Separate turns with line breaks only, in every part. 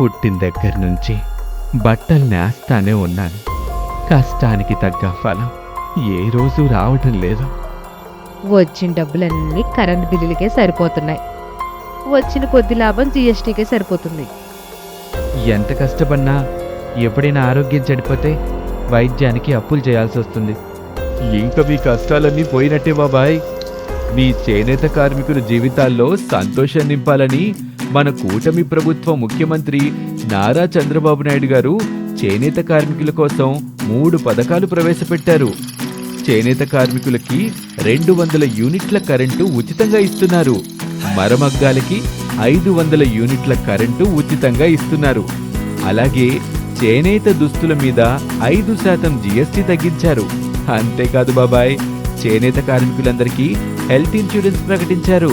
పుట్టిన దగ్గర నుంచి బట్టలు నేస్తానే ఉన్నాను. కష్టానికి తగ్గ ఫలం ఏ రోజు రావటం లేదు.
వచ్చిన డబ్బులన్నీ కరెంట్ బిల్లులకే సరిపోతున్నాయి. వచ్చిన కొద్ది లాభం జిఎస్టీకే సరిపోతుంది.
ఎంత కష్టపడినా ఎప్పుడైనా ఆరోగ్యం చెడిపోతే వైద్యానికి అప్పులు చేయాల్సి వస్తుంది. ఇంకా మీ కష్టాలన్నీ పోయినట్టే బాబాయ్. మీ చేనేత కార్మికుల జీవితాల్లో సంతోషం నింపాలని మన కూటమి ప్రభుత్వ ముఖ్యమంత్రి నారా చంద్రబాబు నాయుడు గారు చేనేత కార్మికుల కోసం మూడు పథకాలు ప్రవేశపెట్టారు. చేనేత కార్మికులకి రెండు వందల యూనిట్ల కరెంటు ఉచితంగా ఇస్తున్నారు. మరమగ్గాలకి ఐదు వందల యూనిట్ల కరెంటు ఉచితంగా ఇస్తున్నారు. అలాగే చేనేత దుస్తుల మీద ఐదు శాతం జీఎస్టీ తగ్గించారు. అంతేకాదు బాబాయ్ చేనేత కార్మికులందరికీ హెల్త్ ఇన్సూరెన్స్ ప్రకటించారు.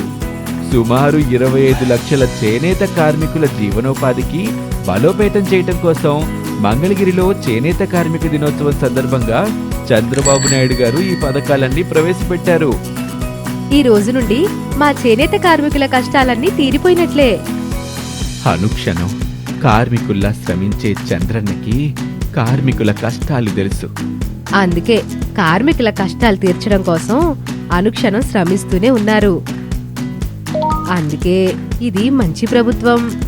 సుమారు ఇరవై ఐదు లక్షల చేనేత కార్మికుల జీవనోపాధికి బలోపేతం చేయటం కోసం మంగళగిరిలో చేనేత కార్మిక దినోత్సవం సందర్భంగా చంద్రబాబు నాయుడు గారు ఈ పథకాలన్నీ ప్రవేశపెట్టారు.
ఈ రోజు నుండి మా చేనేత కార్మికుల కష్టాలన్నీ తీరిపోయినట్లే.
అనుక్షణం కార్మికుల్లా శ్రమించే చంద్రన్నకి కార్మికుల కష్టాలు తెలుసు.
అందుకే కార్మికుల కష్టాలు తీర్చడం కోసం అనుక్షణం శ్రమిస్తూనే ఉన్నారు. అందుకే ఇది మంచి ప్రభుత్వం.